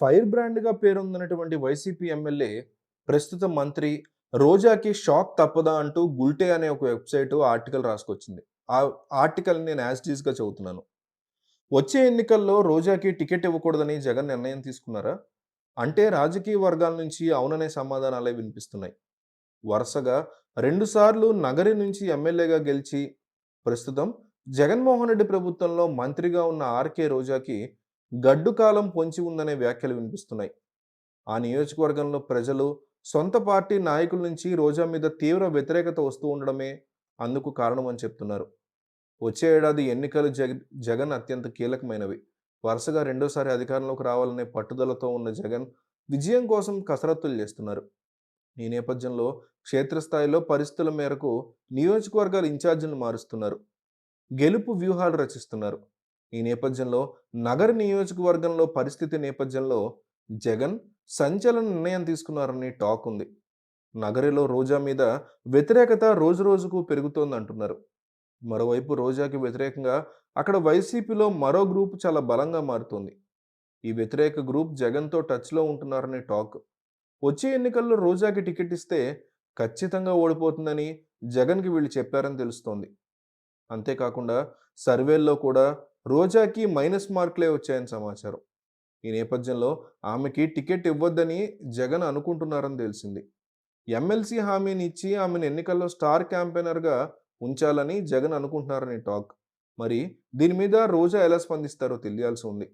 Fire బ్రాండ్‌గా పేరొందినటువంటి YCP MLA, ప్రస్తుత మంత్రి రోజాకి షాక్ తప్పదా అంటూ గుల్టే అనే ఒక వెబ్సైట్ ఆర్టికల్ రాసుకొచ్చింది. ఆ ఆర్టికల్‌ని నేను యాజ్ చదువుతున్నాను. వచ్చే ఎన్నికల్లో రోజాకి టికెట్ ఇవ్వకూడదని జగన్ నిర్ణయం తీసుకున్నారా? అంటే రాజకీయ వర్గాల నుంచి అవుననే సమాధానాలే వినిపిస్తున్నాయి. వరుసగా రెండుసార్లు నగరి నుంచి ఎమ్మెల్యేగా గెలిచి, ప్రస్తుతం జగన్మోహన్ రెడ్డి ప్రభుత్వంలో మంత్రిగా ఉన్న ఆర్‌కే రోజాకి గడ్డు కాలం పొంచి ఉందనే వ్యాఖ్యలు వినిపిస్తున్నాయి. ఆ నియోజకవర్గంలో ప్రజలు, సొంత పార్టీ నాయకుల నుంచి రోజా మీద తీవ్ర వ్యతిరేకత వస్తూ ఉండడమే అందుకు కారణమని చెప్తున్నారు. వచ్చే ఏడాది ఎన్నికలు జగ జగన్ అత్యంత కీలకమైనవి. వరుసగా రెండోసారి అధికారంలోకి రావాలనే పట్టుదలతో ఉన్న జగన్ విజయం కోసం కసరత్తులు చేస్తున్నారు. ఈ నేపథ్యంలో క్షేత్రస్థాయిలో పరిస్థితుల మేరకు నియోజకవర్గాల ఇన్ఛార్జీలను మారుస్తున్నారు. గెలుపు వ్యూహాలు రచిస్తున్నారు. ఈ నేపథ్యంలో నగర నియోజకవర్గంలో పరిస్థితి నేపథ్యంలో జగన్ సంచలన నిర్ణయం తీసుకున్నారని టాక్ ఉంది. నగరిలో రోజా మీద వ్యతిరేకత రోజు రోజుకు పెరుగుతోంది పెరుగుతోందంటున్నారు. మరోవైపు రోజాకి వ్యతిరేకంగా అక్కడ వైసీపీలో మరో గ్రూప్ చాలా బలంగా మారుతోంది. ఈ వ్యతిరేక గ్రూప్ జగన్‌తో టచ్‌లో ఉంటున్నారని టాక్. వచ్చే ఎన్నికల్లో రోజాకి టికెట్ ఇస్తే ఖచ్చితంగా ఓడిపోతుందని జగన్‌కి వీళ్ళు చెప్పారని తెలుస్తోంది. అంతేకాకుండా సర్వేల్లో కూడా రోజాకి మైనస్ మార్కులే వచ్చాయని సమాచారం. ఈ నేపథ్యంలో ఆమెకి టికెట్ ఇవ్వద్దని జగన్ అనుకుంటున్నారని తెలిసింది. ఎమ్మెల్సీ హామీని ఇచ్చి ఆమెను ఎన్నికల్లో స్టార్ క్యాంపెయినర్‌గా ఉంచాలని జగన్ అనుకుంటున్నారని టాక్. మరి దీని మీద రోజా ఎలా స్పందిస్తారో తెలియాల్సి ఉంది.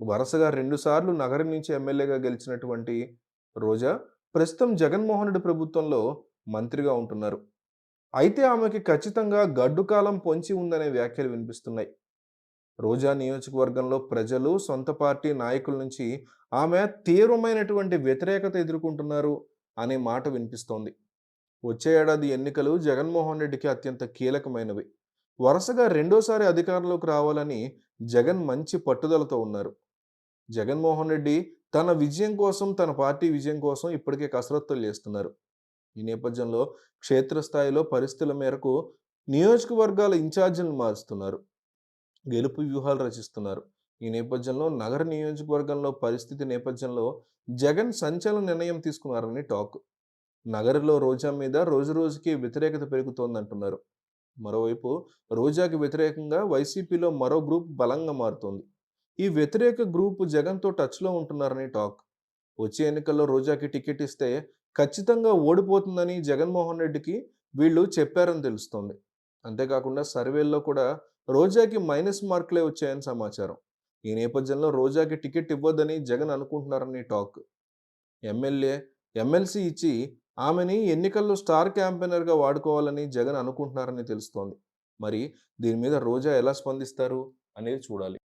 వరుసగా రెండు సార్లు నగరం నుంచి ఎమ్మెల్యేగా గెలిచినటువంటి రోజా ప్రస్తుతం జగన్మోహన్ రెడ్డి ప్రభుత్వంలో మంత్రిగా ఉంటున్నారు. అయితే ఆమెకి ఖచ్చితంగా గడ్డు కాలం పొంచి ఉందనే వ్యాఖ్యలు వినిపిస్తున్నాయి. రోజా నియోజకవర్గంలో ప్రజలు, సొంత పార్టీ నాయకుల నుంచి ఆమె తీవ్రమైనటువంటి వ్యతిరేకత ఎదుర్కొంటున్నారు అనే మాట వినిపిస్తోంది. వచ్చే ఏడాది ఎన్నికలు జగన్మోహన్ రెడ్డికి అత్యంత కీలకమైనవి. వరుసగా రెండోసారి అధికారంలోకి రావాలని జగన్ మంచి పట్టుదలతో ఉన్నారు. జగన్మోహన్ రెడ్డి తన విజయం కోసం, తన పార్టీ విజయం కోసం ఇప్పటికే కసరత్తులు చేస్తున్నారు. ఈ నేపథ్యంలో క్షేత్రస్థాయిలో పరిస్థితుల మేరకు నియోజకవర్గాల ఇన్ఛార్జీలను మారుస్తున్నారు. గెలుపు వ్యూహాలు రచిస్తున్నారు. ఈ నేపథ్యంలో నగర నియోజకవర్గంలో పరిస్థితి నేపథ్యంలో జగన్ సంచలన నిర్ణయం తీసుకున్నారని టాక్. నగరంలో రోజా మీద రోజు రోజుకి వ్యతిరేకత పెరుగుతోందంటున్నారు. మరోవైపు రోజాకి వ్యతిరేకంగా వైసీపీలో మరో గ్రూప్ బలంగా మారుతోంది. ఈ వ్యతిరేక గ్రూప్ జగన్‌తో టచ్‌లో ఉంటున్నారని టాక్. వచ్చే ఎన్నికల్లో రోజాకి టికెట్ ఇస్తే ఖచ్చితంగా ఓడిపోతుందని జగన్మోహన్ రెడ్డికి వీళ్ళు చెప్పారని తెలుస్తోంది. అంతేకాకుండా సర్వేల్లో కూడా రోజాకి మైనస్ మార్కులే వచ్చాయని సమాచారం. ఈ నేపథ్యంలో రోజాకి టికెట్ ఇవ్వద్దని జగన్ అనుకుంటున్నారని టాక్. ఎమ్మెల్యే, ఎమ్మెల్సీ ఇచ్చి ఆమెని ఎన్నికల్లో స్టార్ క్యాంపెయినర్‌గా వాడుకోవాలని జగన్ అనుకుంటున్నారని తెలుస్తోంది. మరి దీని మీద రోజా ఎలా స్పందిస్తారు అనేది చూడాలి.